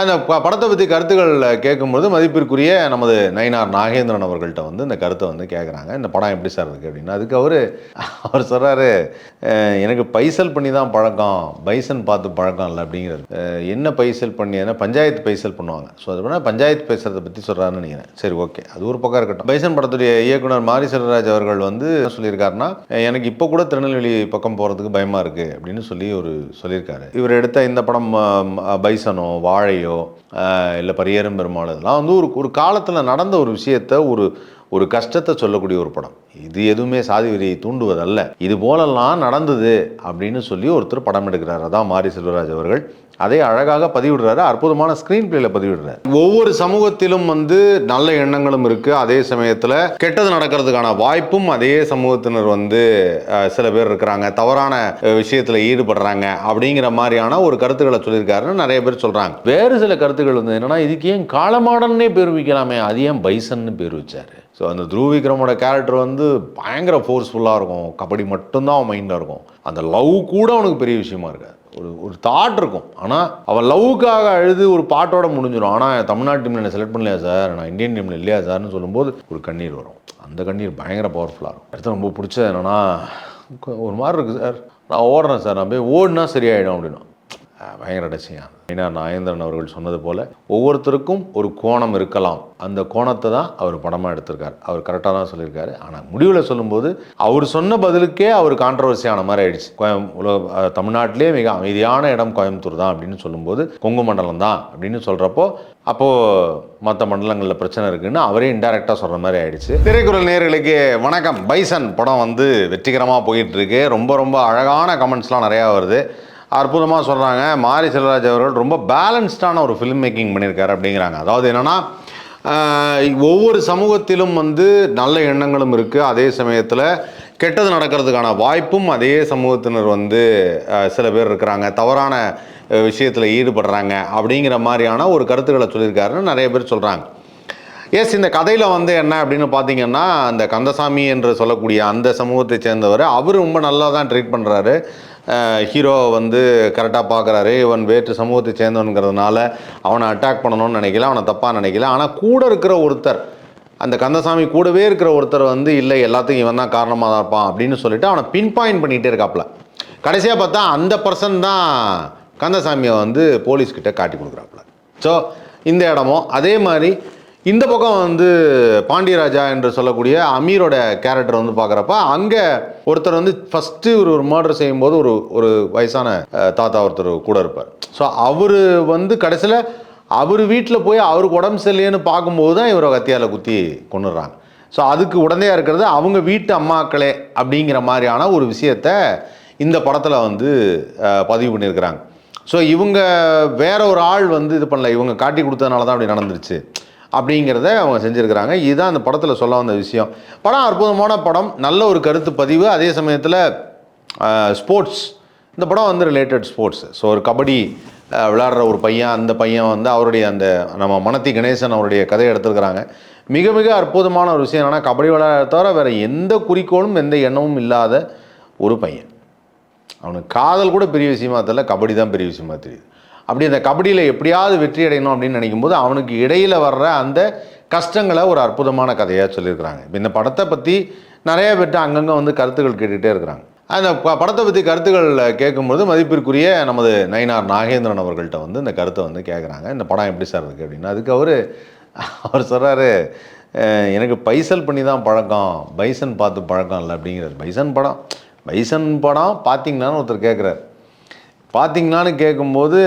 அந்த படத்தை பற்றி கருத்துக்கள் கேட்கும்போது மதிப்பிற்குரிய நமது நயினார் நாகேந்திரன் அவர்கள்ட்ட வந்து இந்த கருத்தை வந்து கேட்குறாங்க இந்த படம் எப்படி சார் இருக்குது அப்படின்னு அதுக்கு அவர் அவர் சொல்கிறாரு எனக்கு பைசல் பண்ணி தான் பழக்கம். பைசன் பார்த்து பழக்கம் இல்லை அப்படிங்கிறது என்ன பைசல் பண்ணி என்ன பஞ்சாயத்து பைசல் பண்ணுவாங்க. ஸோ அது பண்ணால் பஞ்சாயத்து பேசுறதை பற்றி சொல்கிறாருன்னு நினைக்கிறேன். சரி ஓகே. அது ஒரு பக்கம் இருக்கட்டும். பைசன் படத்துடைய இயக்குனர் மாரி செல்வராஜ் அவர்கள் வந்து என்ன சொல்லியிருக்காருன்னா எனக்கு இப்போ கூட திருநெல்வேலி பக்கம் போகிறதுக்கு பயமாக இருக்குது அப்படின்னு சொல்லி ஒரு சொல்லியிருக்காரு. இவர் எடுத்த இந்த படம் பைசனோ வாழையோ இல்லை பரியரும் பெருமாள் இதெல்லாம் வந்து ஒரு ஒரு காலத்தில் நடந்த ஒரு விஷயத்த ஒரு ஒரு கஷ்டத்தை சொல்லக்கூடிய ஒரு படம். இது எதுவுமே சாதி வெறியை தூண்டுவதல்ல. இது போலெல்லாம் நடந்தது அப்படின்னு சொல்லி ஒருத்தர் படம் எடுக்கிறார். அதான் மாரி செல்வராஜ் அவர்கள். அதை அழகாக பதிவிடுறாரு. அற்புதமான ஸ்க்ரீன் பிளேல பதிவிடுறாரு. ஒவ்வொரு சமூகத்திலும் வந்து நல்ல எண்ணங்களும் இருக்கு. அதே சமயத்தில் கெட்டது நடக்கிறதுக்கான வாய்ப்பும் அதே சமூகத்தினர் வந்து சில பேர் இருக்கிறாங்க. தவறான விஷயத்தில் விஷயத்துல ஈடுபடுறாங்க அப்படிங்கிற மாதிரியான ஒரு கருத்துக்களை சொல்லியிருக்காருன்னு நிறைய பேர் சொல்றாங்க. வேறு சில கருத்துக்கள் வந்து என்னன்னா இதுக்கு ஏன் காலமாடன்னே பேர் வைக்கலாமே? அது ஏன் பைசன்னு பேர் வச்சாரு. ஸோ அந்த துருவ விக்ரமோட கேரக்டர் வந்து பயங்கர ஃபோர்ஸ்ஃபுல்லாக இருக்கும். கபடி மட்டும்தான் அவன் மைண்டில் இருக்கும். அந்த லவ் கூட அவனுக்கு பெரிய விஷயமா இருக்காது. ஒரு ஒரு தாட் இருக்கும். ஆனால் அவன் லவ்வுக்காக அழுது ஒரு பாட்டோட முடிஞ்சிடும் ஆனால் தமிழ்நாட்டு டீமில் என்ன செலக்ட் பண்ணலையா சார் நான் இந்தியன் டீமில் இல்லையா சார்னு சொல்லும்போது ஒரு கண்ணீர் வரும். அந்த கண்ணீர் பயங்கர பவர்ஃபுல்லாக இருக்கும். அடுத்து ரொம்ப பிடிச்சது என்னன்னா ஒரு மாதிரி இருக்குது சார் நான் ஓடுறேன் சார் நான் போய் ஓடினா சரியாயிடும் அப்படின்னா பயங்கர டச்சிங்காக ஏன்னா நாயந்திரன் அவர்கள் சொன்னது போல் ஒவ்வொருத்தருக்கும் ஒரு கோணம் இருக்கலாம். அந்த கோணத்தை தான் அவர் படமாக எடுத்திருக்கார். அவர் கரெக்டாக தான் சொல்லியிருக்காரு. ஆனால் முடிவில் சொல்லும்போது அவர் சொன்ன பதிலுக்கே அவர் கான்ட்ரவர்சியான மாதிரி ஆயிடுச்சு. கோயம் உலக தமிழ்நாட்டிலே மிக அமைதியான இடம் கோயம்புத்தூர் தான் அப்படின்னு சொல்லும்போது கொங்கு மண்டலம் தான் அப்படின்னு சொல்கிறப்போ அப்போது மற்ற மண்டலங்களில் பிரச்சனை இருக்குன்னு அவரே இன்டெரக்டாக சொல்கிற மாதிரி ஆயிடுச்சு. திரைக்குறள் நேர்களுக்கு வணக்கம். பைசன் படம் வந்து வெற்றிகரமாக போயிட்டுருக்கு ரொம்ப ரொம்ப அழகான கமெண்ட்ஸ்லாம் நிறையா வருது. அற்புதமாக சொல்கிறாங்க மாரி செல்வராஜ் அவர்கள் ரொம்ப பேலன்ஸ்டான ஒரு ஃபிலிம் மேக்கிங் பண்ணியிருக்காரு அப்படிங்கிறாங்க. அதாவது என்னென்னா ஒவ்வொரு சமூகத்திலும் வந்து நல்ல எண்ணங்களும் இருக்குது அதே சமயத்தில் கெட்டது நடக்கிறதுக்கான வாய்ப்பும் அதே சமூகத்தினர் வந்து சில பேர் இருக்கிறாங்க. தவறான விஷயத்தில் ஈடுபடுறாங்க அப்படிங்கிற மாதிரியான ஒரு கருத்துக்களை சொல்லியிருக்காருன்னு நிறைய பேர் சொல்கிறாங்க எஸ் இந்த கதையில் வந்து என்ன அப்படின்னு பார்த்தீங்கன்னா அந்த கந்தசாமி என்று சொல்லக்கூடிய அந்த சமூகத்தை சேர்ந்தவர் அவர் ரொம்ப நல்லா தான் ட்ரீட் பண்ணுறாரு ஹீரோ வந்து கரெக்டாக பார்க்குறாரு. இவன் வேற்று சமூகத்தை சேர்ந்தவனுங்கிறதுனால அவனை அட்டாக் பண்ணணும்னு நினைக்கல அவனை தப்பாக நினைக்கல. ஆனால் கூட இருக்கிற ஒருத்தர் அந்த கந்தசாமி கூடவே இருக்கிற ஒருத்தர் வந்து இல்லை எல்லாத்துக்கும் இவன் தான் காரணமாக தான் இருப்பான் அப்படின்னு சொல்லிட்டு அவனை பின் பாயிண்ட் பண்ணிகிட்டே இருக்காப்புல கடைசியாக பார்த்தா அந்த பர்சன் தான் கந்தசாமியை வந்து போலீஸ்கிட்ட காட்டி கொடுக்குறாப்புல ஸோ இந்த இடமும் அதே மாதிரி இந்த பக்கம் வந்து பாண்டியராஜா என்று சொல்லக்கூடிய அமீரோட கேரக்டர் வந்து பார்க்குறப்ப அங்கே ஒருத்தர் வந்து ஃபஸ்ட்டு ஒரு ஒரு மர்டர் செய்யும்போது ஒரு ஒரு வயசான தாத்தா ஒருத்தர் கூட இருப்பார். ஸோ அவர் வந்து கடைசியில் அவர் வீட்டில் போய் அவருக்கு உடம்பு சரியில்லைன்னு பார்க்கும்போது தான் இவரை கத்தியால் குத்தி கொண்டுடுறாங்க ஸோ அதுக்கு உடந்தையாக இருக்கிறது அவங்க வீட்டு அம்மாக்களே அப்படிங்கிற மாதிரியான ஒரு விஷயத்த இந்த படத்தில் வந்து பதிவு பண்ணியிருக்கிறாங்க. ஸோ இவங்க வேற ஒரு ஆள் வந்து இது பண்ணல. இவங்க காட்டி கொடுத்ததுனால தான் அப்படி நடந்துருச்சு. அப்படிங்கிறத அவங்க செஞ்சுருக்கிறாங்க. இதுதான் அந்த படத்தில் சொல்ல வந்த விஷயம். படம் அற்புதமான படம். நல்ல ஒரு கருத்து பதிவு. அதே சமயத்தில் ஸ்போர்ட்ஸ். இந்த படம் வந்து ரிலேட்டட் ஸ்போர்ட்ஸ். ஸோ ஒரு கபடி விளாடுற ஒரு பையன் அந்த பையன் வந்து அவருடைய அந்த நம்ம மனத்தி கணேசன் அவருடைய கதையை எடுத்துருக்கிறாங்க. மிக மிக அற்புதமான ஒரு விஷயம் என்னென்னா கபடி விளையாட தவிர வேறு எந்த குறிக்கோளும் எந்த எண்ணமும் இல்லாத ஒரு பையன். அவனுக்கு காதல் கூட பெரிய விஷயமா தெரியல. கபடி தான் பெரிய விஷயமா தெரியுது. அப்படி அந்த கபடியில் எப்படியாவது வெற்றி அடையணும் அப்படின்னு நினைக்கும் போது அவனுக்கு இடையில் வர்ற அந்த கஷ்டங்களை ஒரு அற்புதமான கதையாக சொல்லியிருக்கிறாங்க. இப்போ இந்த படத்தை பற்றி நிறைய பேர் அங்கங்கே வந்து கருத்துக்கள் கேட்டுகிட்டே இருக்கிறாங்க. அந்த படத்தை பற்றி கருத்துக்கள் கேட்கும்போது மதிப்பிற்குரிய நமது நயினார் நாகேந்திரன் அவர்கள்ட்ட வந்து இந்த கருத்தை வந்து கேட்குறாங்க. இந்த படம் எப்படி சார் இருக்குது அப்படின்னு. அதுக்கு அவர் அவர் சொல்கிறாரு எனக்கு பைசல் பண்ணி தான் பழக்கம். பைசன் பார்த்து பழக்கம் இல்லை அப்படிங்கிறார். பைசன் படம் பைசன் படம் பார்த்தீங்களான்னு ஒருத்தர் கேட்குறாரு. பார்த்தீங்களான்னு கேட்கும்போது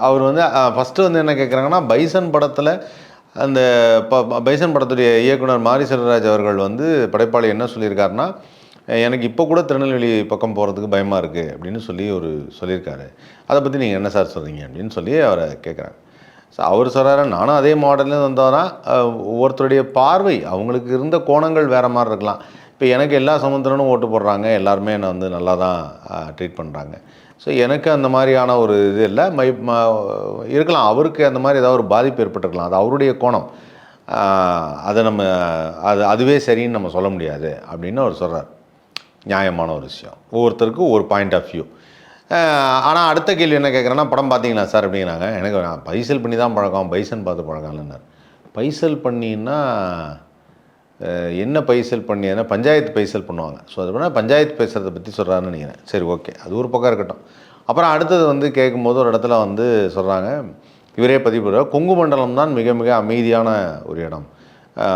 அவர் வந்து ஃபஸ்ட்டு வந்து என்ன கேட்குறாங்கன்னா பைசன் படத்தில் அந்த ப பைசன் படத்துடைய இயக்குனர் மாரி செல்வராஜ் அவர்கள் வந்து படைப்பாளி என்ன சொல்லியிருக்காருன்னா எனக்கு இப்போ கூட திருநெல்வேலி பக்கம் போகிறதுக்கு பயமாக இருக்குது அப்படின்னு சொல்லி ஒரு சொல்லியிருக்காரு. அதை பற்றி நீங்கள் என்ன சார் சொல்கிறீங்க அப்படின்னு சொல்லி அவரை கேட்குறாங்க ஸோ அவர் சொல்கிறாரு நானும் அதே மாடல்லேருந்து வந்தோம்னா ஒவ்வொருத்தருடைய பார்வை அவங்களுக்கு இருந்த கோணங்கள் வேறு மாதிரி இருக்கலாம். இப்போ எனக்கு எல்லா சமுத்திரனும் ஓட்டு போடுறாங்க எல்லாருமே என்னை வந்து நல்லா தான் ட்ரீட் பண்ணுறாங்க ஸோ எனக்கு அந்த மாதிரியான ஒரு இது இல்லை. மை இருக்கலாம். அவருக்கு அந்த மாதிரி ஏதாவது ஒரு பாதிப்பு ஏற்பட்டிருக்கலாம். அது அவருடைய கோணம். அதை நம்ம அது அதுவே சரின்னு நம்ம சொல்ல முடியாது அப்படின்னு அவர் சொல்கிறார் நியாயமான ஒரு விஷயம். ஒவ்வொருத்தருக்கும் ஒரு பாயிண்ட் ஆஃப் வியூ ஆனால் அடுத்த கேள்வி என்ன கேட்குறேன்னா படம் பார்த்தீங்களா சார் அப்படிங்கிறாங்க. எனக்கு நான் பைசல் பண்ணி தான் பழக்கம். பைசன் பார்த்து பழக்கம் இல்லைன்னார் பைசல் பண்ணின்னா என்ன பைசல் பண்ணி என்ன பஞ்சாயத்து பைசல் பண்ணுவாங்க. ஸோ அது பண்ணால் பஞ்சாயத்து பேசுகிறத பற்றி சொல்கிறாருன்னு நினைக்கிறேன். சரி ஓகே அது ஒரு பக்கம் இருக்கட்டும். அப்புறம் அடுத்தது வந்து கேட்கும்போது ஒரு இடத்துல வந்து சொல்கிறாங்க இவரே பதிவு கொங்கு மண்டலம் தான் மிக மிக அமைதியான ஒரு இடம்.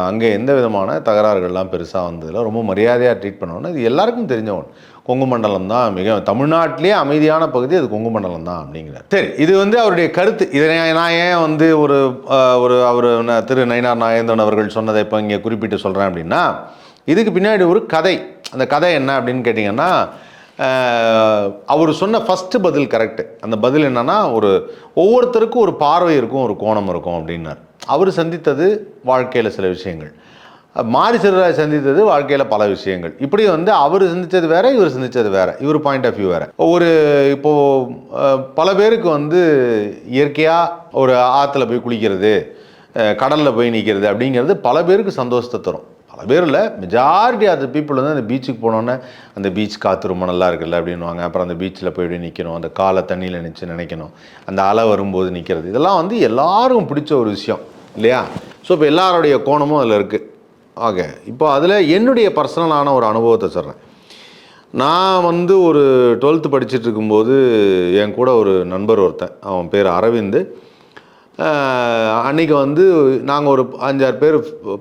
அங்கே எந்த விதமான தகராறுகள்லாம் பெருசாக வந்ததில்ல. ரொம்ப மரியாதையாக ட்ரீட் பண்ணோன்னு இது எல்லாருக்கும் தெரிஞ்ச ஒன்று கொங்கு மண்டலம் தான் மிக தமிழ்நாட்டிலே அமைதியான பகுதி அது கொங்கு மண்டலம் தான் அப்படிங்கிறார். சரி இது வந்து அவருடைய கருத்து. இதை நான் ஏன் வந்து ஒரு ஒரு அவர் திரு நயினார் நாகேந்திரன் அவர்கள் சொன்னதை இப்போ இங்கே குறிப்பிட்டு சொல்கிறேன் அப்படின்னா இதுக்கு பின்னாடி ஒரு கதை. அந்த கதை என்ன அப்படின்னு கேட்டிங்கன்னா அவர் சொன்ன ஃபஸ்ட்டு பதில் கரெக்டு அந்த பதில் என்னென்னா ஒரு ஒவ்வொருத்தருக்கும் ஒரு பார்வை இருக்கும் ஒரு கோணம் இருக்கும் அப்படின்னார். அவர் சந்தித்தது வாழ்க்கையில் சில விஷயங்கள். மாரி செல்வராஜ் சந்தித்தது வாழ்க்கையில் பல விஷயங்கள். இப்படி வந்து அவர் சந்தித்தது வேற இவர் சந்தித்தது வேற. இவர் பாயிண்ட் ஆஃப் வியூ வேற. ஒரு இப்போது பல பேருக்கு வந்து இயற்கையாக ஒரு ஆற்றுல போய் குளிக்கிறது கடலில் போய் நிற்கிறது அப்படிங்கிறது பல பேருக்கு சந்தோஷத்தை தரும். பல பேர் இல்லை. மெஜாரிட்டி ஆஃப் பீப்புள் வந்து அந்த பீச்சுக்கு போனோன்னே அந்த பீச் காற்று ரொம்ப நல்லா இருக்குல்ல அப்படின்வாங்க அப்புறம் அந்த பீச்சில் போய் இப்படி நிற்கணும் அந்த காலை தண்ணியில் நினச்சி நினைக்கணும். அந்த அலை வரும்போது நிற்கிறது இதெல்லாம் வந்து எல்லாருக்கும் பிடிச்ச ஒரு விஷயம் இல்லையா? ஸோ இப்போ எல்லாருடைய கோணமும் அதில் இருக்குது ஓகே இப்போ அதில் என்னுடைய பர்சனலான ஒரு அனுபவத்தை சொல்கிறேன் நான் வந்து ஒரு டுவெல்த்து படிச்சுட்டு இருக்கும்போது என் கூட ஒரு நண்பர் ஒருத்தன். அவன் பேர் அரவிந்த். அன்றைக்கி அன்னைக்கு வந்து நாங்கள் ஒரு அஞ்சாறு பேர்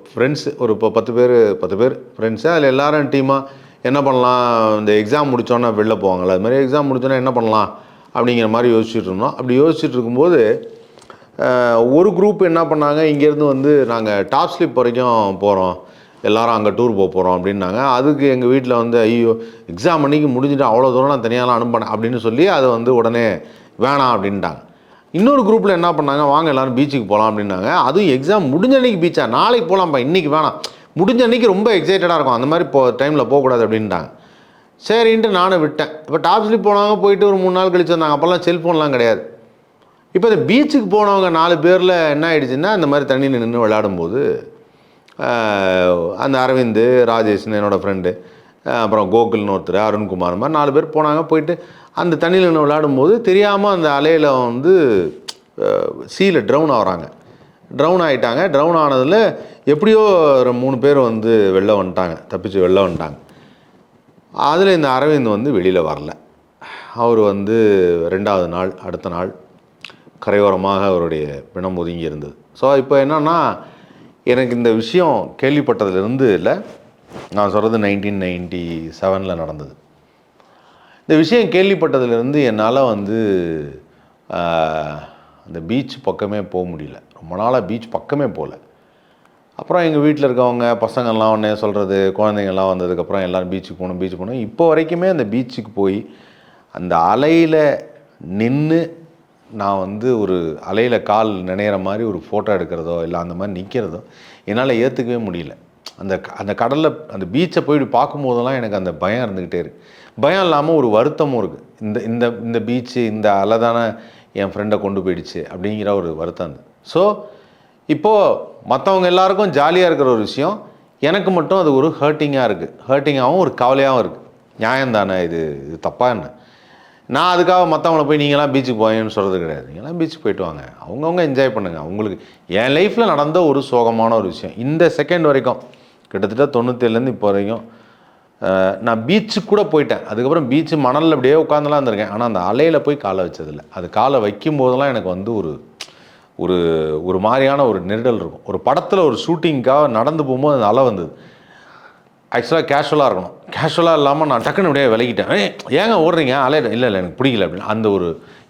ஃப்ரெண்ட்ஸு ஒரு இப்போ பத்து பேர் பத்து பேர் ஃப்ரெண்ட்ஸு அதில் எல்லோரும் டீமாக என்ன பண்ணலாம் இந்த எக்ஸாம் முடித்தோன்னா வெளில போவாங்கள்ல அது மாதிரி எக்ஸாம் முடித்தோன்னா என்ன பண்ணலாம் அப்படிங்கிற மாதிரி யோசிச்சுட்டு இருந்தோம். அப்படி யோசிச்சுட்டு இருக்கும்போது ஒரு குரூப் என்ன பண்ணாங்க இங்கேருந்து வந்து நாங்கள் டாப் ஸ்லிப் வரைக்கும் போகிறோம் எல்லாரும் அங்கே டூர் போக போகிறோம் அப்படின்னாங்க. அதுக்கு எங்கள் வீட்டில் வந்து ஐயோ எக்ஸாம் அன்றைக்கி முடிஞ்சுட்டு அவ்வளோ தூரம் நான் தனியாகலாம் அனுப்பினேன் அப்படின்னு சொல்லி அதை வந்து உடனே வேணாம் அப்படின்ட்டாங்க. இன்னொரு குரூப்பில் என்ன பண்ணாங்க? வாங்க எல்லாரும் பீச்சுக்கு போகலாம் அப்படின்னாங்க. அதுவும் எக்ஸாம் முடிஞ்ச அன்னைக்கு பீச்சா நாளைக்கு போகலாம்ப்பா இன்றைக்கி வேணாம். முடிஞ்ச அன்னைக்கு ரொம்ப எக்ஸைட்டடாக இருக்கும். அந்த மாதிரி போ டைமில் போகக்கூடாது அப்படின்ட்டாங்க. சரின்ட்டு நானும் விட்டேன். இப்போ டாப் ஸ்லிப் போனவங்க போயிட்டு ஒரு மூணு நாள் கழிச்சு வந்தாங்க. அப்போல்லாம் செல்ஃபோன்லாம் கிடையாது. இப்போ இந்த பீச்சுக்கு போனவங்க நாலு பேரில் என்ன ஆகிடுச்சுன்னா இந்த மாதிரி தண்ணியில் நின்று விளையாடும்போது அந்த அரவிந்து ராஜேஷ்னு என்னோடய ஃப்ரெண்டு அப்புறம் கோகுல்னு ஒருத்தர் அருண்குமார் மாதிரி நாலு பேர் போனாங்க போயிட்டு அந்த தண்ணியில் விளையாடும் போது தெரியாமல் அந்த அலையில் வந்து சீல ட்ரவுன் ஆகிறாங்க. ட்ரவுன் ஆகிட்டாங்க ட்ரவுன் ஆனதில் எப்படியோ ஒரு மூணு பேர் வந்து வெளில வந்துட்டாங்க தப்பிச்சு வெளில வந்துட்டாங்க. அதில் இந்த அரவிந்த் வந்து வெளியில் வரல. அவர் வந்து ரெண்டாவது நாள் அடுத்த நாள் கரையோரமாக அவருடைய பிணம் ஒதுங்கி இருந்தது. ஸோ இப்போ என்னன்னா எனக்கு இந்த விஷயம் கேள்விப்பட்டதுலேருந்து இல்லை. நான் சொல்கிறது நைன்டீன் நைன்டி செவனில் நடந்தது. இந்த விஷயம் கேள்விப்பட்டதுலேருந்து என்னால் வந்து அந்த பீச் பக்கமே போக முடியல. ரொம்ப நாளாக பீச் பக்கமே போகல அப்புறம் எங்கள் வீட்டில் இருக்கவங்க பசங்கள்லாம் ஒன்றே சொல்கிறது குழந்தைங்கள்லாம் வந்ததுக்கப்புறம் எல்லோரும் பீச்சுக்கு போகணும் பீச்சுக்கு போகணும். இப்போ வரைக்குமே அந்த பீச்சுக்கு போய் அந்த அலையில் நின்று நான் வந்து ஒரு அலையில் கால் நினைகிற மாதிரி ஒரு ஃபோட்டோ எடுக்கிறதோ இல்லை அந்த மாதிரி நிற்கிறதோ என்னால் ஏற்றுக்கவே முடியல. அந்த க- அந்த கடலில் அந்த பீச்சை போய் இப்படி பார்க்கும்போதெல்லாம் எனக்கு அந்த பயம் இருந்துக்கிட்டே இருக்குது பயம் இல்லாமல் ஒரு வருத்தமும் இருக்குது இந்த இந்த இந்த பீச்சு இந்த அலை தானே என் ஃப்ரெண்டை கொண்டு போயிடுச்சு அப்படிங்கிற ஒரு வருத்தம் அது ஸோ இப்போது மற்றவங்க எல்லாருக்கும் ஜாலியாக இருக்கிற ஒரு விஷயம் எனக்கு மட்டும் அது ஒரு ஹர்ட்டிங்காக இருக்குது ஹர்ட்டிங்காகவும் ஒரு கவலையாகவும் இருக்குது நியாயம் தானே இது இது தப்பாக என்ன? நான் அதுக்காக மற்றவங்கள போய் நீங்களாம் பீச்சுக்கு போயேன்னு சொல்கிறது கிடையாது. நீங்களாம் பீச்சுக்கு போயிட்டு வாங்க. அவங்கவுங்க என்ஜாய் பண்ணுங்கள் அவங்களுக்கு என் லைஃப்பில் நடந்த ஒரு சோகமான ஒரு விஷயம். இந்த செகண்ட் வரைக்கும் கிட்டத்தட்ட தொண்ணூத்தேழுலேருந்து இப்போ வரைக்கும் நான் பீச்சுக்கு கூட போயிட்டேன். அதுக்கப்புறம் பீச்சு மணலில் அப்படியே உட்காந்துலாம் இருந்திருக்கேன். ஆனால் அந்த அலையில் போய் காலை வச்சதில்லை. அது காலை வைக்கும் போதெல்லாம் எனக்கு வந்து ஒரு ஒரு ஒரு மாதிரியான ஒரு நெருடல் இருக்கும். ஒரு படத்தில் ஒரு ஷூட்டிங்க்காக நடந்து போகும்போது அந்த அலை வந்தது. ஆக்சுவலாக கேஷுவலாக இருக்கணும். கேஷுவலாக இல்லாமல் நான் டக்குன்னு அப்படியே விலகிட்டேன். ஏங்க ஓடுறீங்க? அலை இல்லை இல்லை எனக்கு பிடிக்கல அப்படின்னு. அந்த ஒரு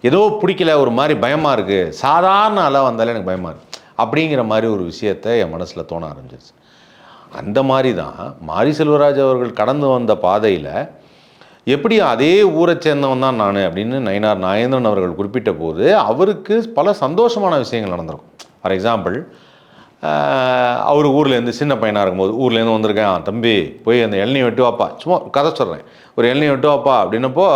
ஏதோ பிடிக்கல ஒரு மாதிரி பயமாக இருக்குது சாதாரண அலை வந்தாலே எனக்கு பயமாக இருக்குது அப்படிங்கிற மாதிரி ஒரு விஷயத்தை என் மனசில் தோண ஆரம்பிச்சிருச்சு. அந்த மாதிரி தான் மாரி செல்வராஜ் அவர்கள் கடந்து வந்த பாதையில் எப்படி அதே ஊரை சேர்ந்தவன் தான் நான் அப்படின்னு நயினார் நாயந்திரன் அவர்கள் குறிப்பிட்ட போது அவருக்கு பல சந்தோஷமான விஷயங்கள் நடந்திருக்கும். ஃபார் எக்ஸாம்பிள் அவர் ஊர்லேருந்து சின்ன பையனாக இருக்கும்போது ஊர்லேருந்து வந்திருக்கேன் தம்பி போய் அந்த இளநீ வெட்டு வாப்பா. சும்மா கதை சொல்கிறேன் ஒரு இளநீ வெட்டு வாப்பா. அப்படின்னப்போ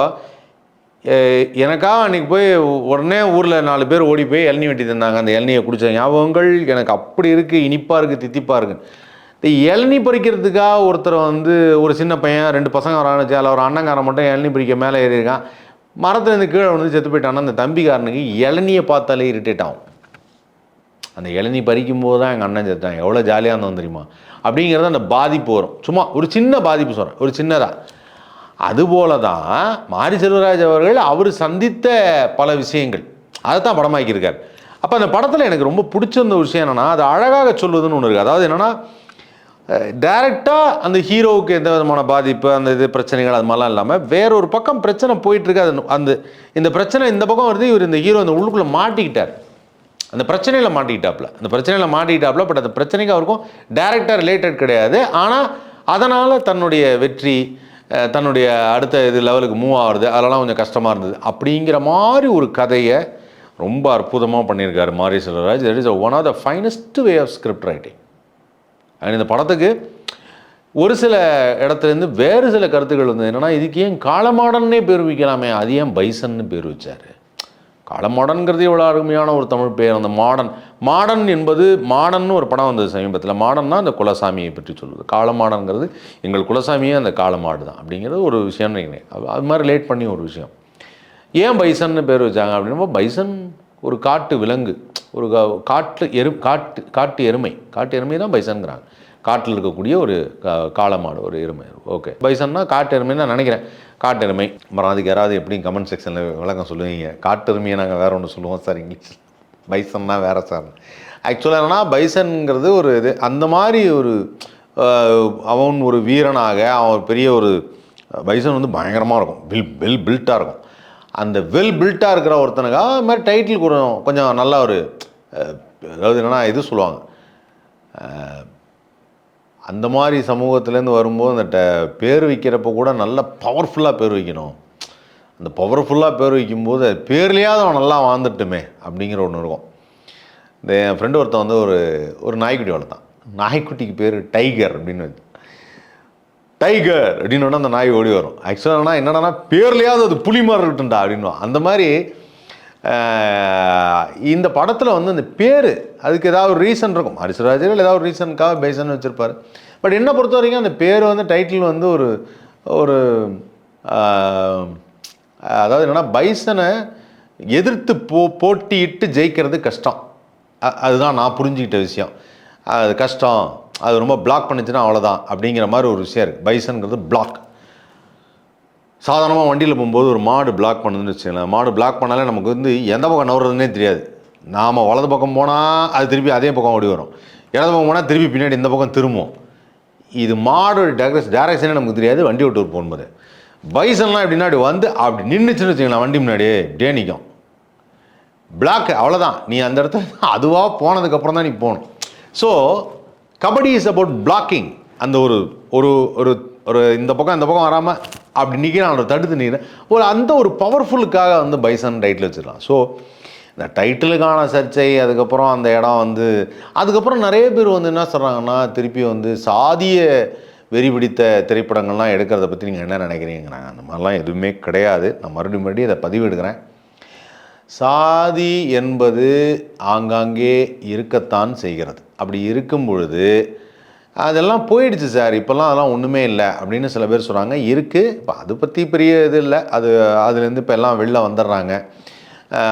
எனக்கா எனக்காக அன்றைக்கி போய் உடனே ஊரில் நாலு பேர் ஓடி போய் இளநீ வெட்டி தந்தாங்க. அந்த இளநியை குடித்த ஞாபகங்கள் எனக்கு அப்படி இருக்குது இனிப்பாக இருக்குது தித்திப்பாக இருக்குது இளநீ பறிக்கிறதுக்காக ஒருத்தர் வந்து ஒரு சின்ன பையன் ரெண்டு பசங்க வரான்னு வச்சு அதில் ஒரு அண்ணங்காரன் மட்டும் இளநி பறிக்க மேலே ஏறியிருக்கான். மரத்துலேருந்து கீழே வந்து செத்து போயிட்டான்னா அந்த தம்பிக்காரனுக்கு இளநியை பார்த்தாலே இரிட்டேட் ஆகும். அந்த இளநீ பறிக்கும் போது தான் எங்கள் அண்ணன் செத்தான் எவ்வளோ ஜாலியாக இருந்தோம் தெரியுமா? அப்படிங்கிறது அந்த பாதிப்பு வரும். சும்மா ஒரு சின்ன பாதிப்பு சொல்கிறேன் ஒரு சின்னதாக அதுபோல தான் மாரி செல்வராஜ் அவர்கள் அவர் சந்தித்த பல விஷயங்கள். அதை தான் படமாக்கியிருக்கார். அப்போ அந்த படத்தில் எனக்கு ரொம்ப பிடிச்சிருந்த விஷயம் என்னென்னா அது அழகாக சொல்வதுன்னு ஒன்று இருக்குது அதாவது என்னென்னா டைரெக்டாக அந்த ஹீரோவுக்கு எந்த விதமான பாதிப்பு அந்த இது பிரச்சனைகள் அது மாதிரிலாம் இல்லாமல் வேற ஒரு பக்கம் பிரச்சனை போயிட்டுருக்கு. அது அந்த இந்த பிரச்சனை இந்த பக்கம் வருது இவர் இந்த ஹீரோ அந்த உள்ளுக்குள்ளே மாட்டிக்கிட்டார். அந்த பிரச்சனையில் மாட்டிக்கிட்டாப்புல அந்த பிரச்சனையில் மாட்டிக்கிட்டாப்ல பட் அந்த பிரச்சனைக்கு அவருக்கும் டைரக்டாக ரிலேட்டட் கிடையாது. ஆனால் அதனால் தன்னுடைய வெற்றி தன்னுடைய அடுத்த இது லெவலுக்கு மூவ் ஆகிறது அதெல்லாம் கொஞ்சம் கஷ்டமாக இருந்தது. அப்படிங்கிற மாதிரி ஒரு கதையை ரொம்ப அற்புதமாக பண்ணியிருக்காரு Mari Selvaraj. That is one of the finest way of script writing இந்த படத்துக்கு ஒரு சில இடத்துலேருந்து வேறு சில கருத்துக்கள் வந்து என்னென்னா இதுக்கு ஏன் காலமாடன்னே பேர் வைக்கலாமே? அது ஏன் பைசன்னு பேர் வச்சார். காலமாடன்கிறது எவ்வளோ அருமையான ஒரு தமிழ் பேர். அந்த மாடன் மாடன் என்பது மாடன்னு ஒரு படம் வந்தது சமீபத்தில். மாடன்னா அந்த குலசாமியை பற்றி சொல்லுது. காலமாடன்கிறது எங்கள் குலசாமியே அந்த காலமாடு தான் அப்படிங்கிறது ஒரு விஷயம்னு நினைக்கிறேன். அது- அது மாதிரி லேட் பண்ணி ஒரு விஷயம். ஏன் பைசன்னு பேர் வச்சாங்க அப்படின்னா பைசன் ஒரு காட்டு விலங்கு ஒரு கா- காட்டு எரு காட்டு காட்டு எருமை. காட்டு எருமை தான் பைசனுங்கிறாங்க காட்டில் இருக்கக்கூடிய ஒரு கா- ஒரு எருமை. ஓகே. பைசன்னா காட்டு எருமைன்னு நான் நினைக்கிறேன். காட்டு எருமை. அப்புறம் அதுக்கு யாராவது எப்படி கமெண்ட் செக்ஷனில் விளக்கம் சொல்லுவீங்க? காட்டு எருமையை நாங்கள் வேறு ஒன்று சொல்லுவோம் சார் இங்கிலீஷில். பைசன்னா வேறு சார். ஆக்சுவலாக என்னென்னா பைசனுங்கிறது ஒரு இது அந்த மாதிரி ஒரு அவன் ஒரு வீரனாக அவன் பெரிய ஒரு பைசன் வந்து பயங்கரமாக இருக்கும். பில் பில் பில்ட்டாக இருக்கும். அந்த வெல் பில்ட்டாக இருக்கிற ஒருத்தனுக்கு அது மாதிரி டைட்டில் கொஞ்சம் கொஞ்சம் நல்லா ஒரு அதாவது என்னென்னா இது சொல்லுவாங்க. அந்த மாதிரி சமூகத்துலேருந்து வரும்போது அந்த ட பேர் வைக்கிறப்ப கூட நல்ல பவர்ஃபுல்லாக பேர் வைக்கணும். அந்த பவர்ஃபுல்லாக பேர் வைக்கும்போது அது பேர்லேயாவது அவன் நல்லா வாழ்ந்துட்டுமே அப்படிங்கிற ஒன்று இருக்கும். இந்த என் ஃப்ரெண்டு ஒருத்தன் வந்து ஒரு ஒரு நாய்க்குட்டி வளர்த்தான். நாய்க்குட்டிக்கு பேர் டைகர் அப்படின்னு வச்சு டைகர் அப்படின்னு உடனே அந்த நாய் ஓடி வரும். ஆக்சுவலாக என்னன்னா பேர்லையாவது அது புலி மாதிரி இருக்கட்டும்டா அப்படின்னு. அந்த மாதிரி இந்த படத்தில் வந்து அந்த பேர் அதுக்கு ஏதாவது ஒரு ரீசன் இருக்கும். ஹரிசராஜர்கள் ஏதாவது ஒரு ரீசனுக்காக பேசன் வச்சுருப்பாரு. பட் என்ன பொறுத்த வரைக்கும் அந்த பேர் வந்து டைட்டில் வந்து ஒரு ஒரு அதாவது என்னென்னா பைசனை எதிர்த்து போ போட்டியிட்டு ஜெயிக்கிறது கஷ்டம். அ- அதுதான் நான் புரிஞ்சுக்கிட்ட விஷயம். அது கஷ்டம். அது ரொம்ப பிளாக் பண்ணுச்சுன்னா அவ்வளோதான் அப்படிங்கிற மாதிரி ஒரு விஷயம் இருக்குது பைசன்கிறது பிளாக் சாதாரணமாக வண்டியில் போகும்போது ஒரு மாடு பிளாக் பண்ணுதுன்னு வச்சுக்கலாம் மாடு பிளாக் பண்ணாலே நமக்கு வந்து எந்த பக்கம் நவுறதுன்னே தெரியாது. நாம் வலது பக்கம் போனால் அது திருப்பி அதே பக்கம் ஓடி வரும். இடது பக்கம் போனால் திருப்பி பின்னாடி இந்த பக்கம் திரும்பும். இது மாடு டேரக்ஸ் டேரக்ஷனே நமக்கு தெரியாது வண்டி விட்டு போகும்போது. பைசன்லாம் எப்படின்னா அப்படி வந்து அப்படி நின்றுச்சுன்னு வச்சுக்கலாம் வண்டி முன்னாடியே டே நிற்கும் பிளாக் அவ்வளோதான் நீ அந்த இடத்துல அதுவாக போனதுக்கப்புறம் தான் நீ போகணும். So kabaddi is about blocking அந்த ஒரு ஒரு ஒரு ஒரு இந்த பக்கம் இந்த பக்கம் வராமல் அப்படி நிற்கிறான் அவனை தடுத்து நிற்கிறேன் ஒரு அந்த ஒரு பவர்ஃபுல்லுக்காக வந்து பைசன் டைட்டில் வச்சிடலாம் ஸோ இந்த டைட்டிலுக்கான சர்ச்சை அதுக்கப்புறம் அந்த இடம் வந்து அதுக்கப்புறம் நிறைய பேர் வந்து என்ன சொல்கிறாங்கன்னா திருப்பி வந்து சாதிய வெறி பிடித்த திரைப்படங்கள்லாம் எடுக்கிறத பற்றி நீங்கள் என்ன நினைக்கிறீங்கிறாங்க அந்த மாதிரிலாம் எதுவுமே கிடையாது. நான் மறுபடியும் மறுபடியும் அதை பதிவு எடுக்கிறேன். சாதி என்பது ஆங்காங்கே இருக்கத்தான் செய்கிறது. அப்படி இருக்கும் பொழுது அதெல்லாம் போயிடுச்சு சார். இப்போல்லாம் அதெல்லாம் ஒன்றுமே இல்லை அப்படின்னு சில பேர் சொல்கிறாங்க இருக்குது இப்போ அதை பற்றி பெரிய இது இல்லை. அது அதுலேருந்து இப்போ எல்லாம் வெளில வந்துடுறாங்க.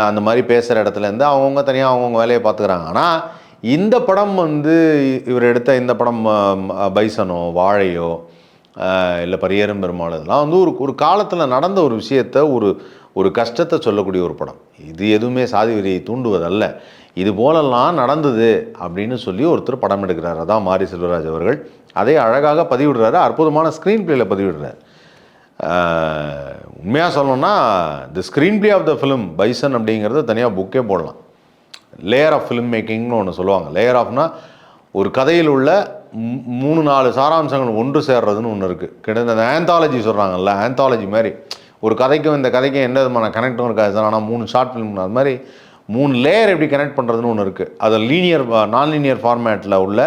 அந்த மாதிரி பேசுகிற இடத்துலேருந்து அவங்கவுங்க தனியாக அவங்கவுங்க வேலையை பார்த்துக்கிறாங்க. ஆனால் இந்த படம் வந்து இவர் எடுத்த இந்த படம் பைசனோ வாழையோ இல்லை பரியரும் பெருமாள் இதெல்லாம் வந்து ஒரு ஒரு காலத்தில் நடந்த ஒரு விஷயத்த ஒரு ஒரு கஷ்டத்தை சொல்லக்கூடிய ஒரு படம். இது எதுவுமே சாதி வெறியை தூண்டுவதல்ல. இது போலெல்லாம் நடந்தது அப்படின்னு சொல்லி ஒருத்தர் படம் எடுக்கிறார். அதான் மாரி செல்வராஜ் அவர்கள். அதை அழகாக பதிவிடுறாரு. அற்புதமான ஸ்க்ரீன் பிளேயில் பதிவிடுறாரு. உண்மையாக சொல்லணும்னா the screenplay of the film Bison அப்படிங்கிறது தனியாக புக்கே போடலாம். லேயர் ஆஃப் ஃபிலிம் மேக்கிங்னு ஒன்று சொல்லுவாங்க. லேயர் ஆஃப்னா ஒரு கதையில் உள்ள மூணு நாலு சாராம்சங்கள் ஒன்று சேர்றதுன்னு ஒன்று இருக்குது கிட்டத்தட்ட ஆந்தாலஜி சொல்கிறாங்கல்ல ஆந்தாலஜி மாதிரி. ஒரு கதைக்கும் இந்த கதைக்கும் எந்த விதமான கனெக்டும் இருக்காது சார். ஆனால் மூணு ஷார்ட் ஃபிலிம் அது மாதிரி மூணு லேயர் எப்படி கனெக்ட் பண்ணுறதுன்னு ஒன்று இருக்குது அதை லீனியர் நான் லீனியர் ஃபார்மேட்டில் உள்ள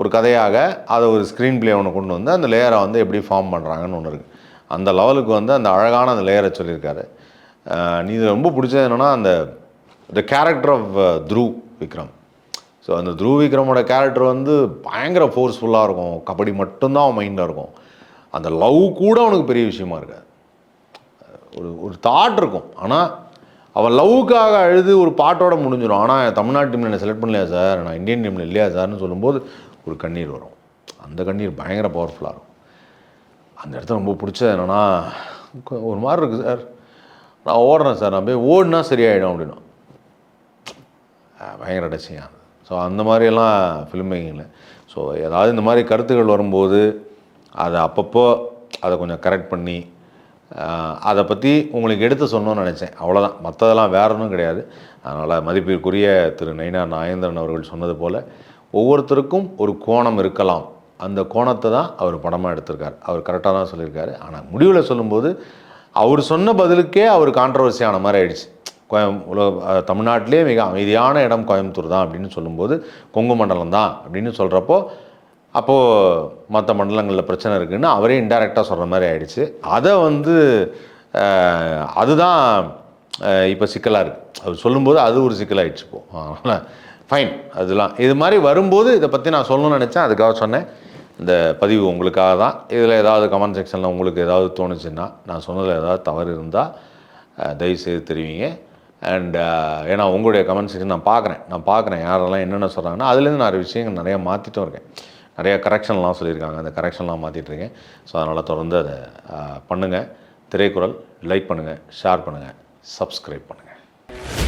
ஒரு கதையாக அதை ஒரு ஸ்க்ரீன் பிளே ஒன்று கொண்டு வந்து அந்த லேயரை வந்து எப்படி ஃபார்ம் பண்ணுறாங்கன்னு ஒன்று இருக்குது அந்த லெவலுக்கு வந்து அந்த அழகான அந்த லேயரை சொல்லியிருக்காரு. நீ இது ரொம்ப பிடிச்சது என்னென்னா அந்த the character of Dhruv Vikram. So அந்த த்ரூ விக்ரமோட கேரக்டர் வந்து பயங்கர ஃபோர்ஸ்ஃபுல்லாக இருக்கும். கபடி மட்டும்தான் அவன் மைண்டில் இருக்கும். அந்த லவ் கூட அவனுக்கு பெரிய விஷயமா இருக்காது. ஒரு ஒரு தாட் இருக்கும். ஆனால் அவன் லவ்வுக்காக அழுது ஒரு பாட்டோட முடிஞ்சிடும் ஆனால் தமிழ்நாட்டு டீமில் என்ன செலக்ட் பண்ணலையா சார் நான் இந்தியன் டீமில் இல்லையா சார்னு சொல்லும்போது ஒரு கண்ணீர் வரும். அந்த கண்ணீர் பயங்கர பவர்ஃபுல்லாக இருக்கும். அந்த இடத்துல ரொம்ப பிடிச்சது என்னென்னா ஒரு மாதிரி இருக்குது சார் நான் ஓடுறேன் சார் நான் போய் ஓடினா சரியாயிடும் அப்படின்னா. பயங்கர டச்சிங்காக ஸோ அந்த மாதிரியெல்லாம் ஃபிலிம் மேக்கிங்கில் ஸோ ஏதாவது இந்த மாதிரி கருத்துக்கள் வரும்போது அதை அப்பப்போ அதை கொஞ்சம் கரெக்ட் பண்ணி அதை பற்றி உங்களுக்கு எடுத்து சொன்னோம்னு நினச்சேன். அவ்வளோதான் மற்றதெல்லாம் வேற ஒன்றும் கிடையாது. அதனால் மதிப்பிற்குரிய திரு நயினார் நாயந்திரன் அவர்கள் சொன்னது போல் ஒவ்வொருத்தருக்கும் ஒரு கோணம் இருக்கலாம். அந்த கோணத்தை தான் அவர் படமாக எடுத்திருக்கார். அவர் கரெக்டாக தான் சொல்லியிருக்காரு. ஆனால் முடிவில் சொல்லும்போது அவர் சொன்ன பதிலுக்கே அவர் கான்ட்ரவர்சியான மாதிரி ஆயிடுச்சு. கோயம் உலக தமிழ்நாட்டிலே மிக அமைதியான இடம் கோயம்புத்தூர் தான் அப்படின்னு சொல்லும்போது கொங்கு மண்டலம் தான் அப்படின்னு சொல்கிறப்போ அப்போது மற்ற மண்டலங்களில் பிரச்சனை இருக்குதுன்னு அவரே இன்டைரக்டாக சொல்கிற மாதிரி ஆயிடுச்சு. அதை வந்து அதுதான் இப்போ சிக்கலாக இருக்குது அவர் சொல்லும்போது அது ஒரு சிக்கலாகிடுச்சு இப்போ. அதனால் ஃபைன் அதெல்லாம் இது மாதிரி வரும்போது இதை பற்றி நான் சொல்லணும்னு நினச்சேன். அதுக்காக சொன்னேன். இந்த பதிவு உங்களுக்காக தான். இதில் ஏதாவது கமெண்ட் செக்ஷனில் உங்களுக்கு ஏதாவது தோணுச்சுன்னா நான் சொன்னதில் ஏதாவது தவறு இருந்தால் தயவுசெய்து தெரிவிங்க. அண்ட் ஏன்னா உங்களுடைய கமெண்ட் செக்ஷன் நான் பார்க்குறேன் நான் பார்க்குறேன் யாரெல்லாம் என்னென்ன சொல்கிறாங்கன்னா அதுலேருந்து நிறைய விஷயங்கள் நிறையா மாற்றிட்டும் இருக்கேன். நிறையா கரெக்ஷன்லாம் சொல்லியிருக்காங்க. அந்த கரெக்ஷன்லாம் மாற்றிட்டுருக்கேன் ஸோ அதனால் தொடர்ந்து அதை பண்ணுங்கள் திரைக்குறள் லைக் பண்ணுங்கள் ஷேர் பண்ணுங்கள் சப்ஸ்கிரைப் பண்ணுங்கள்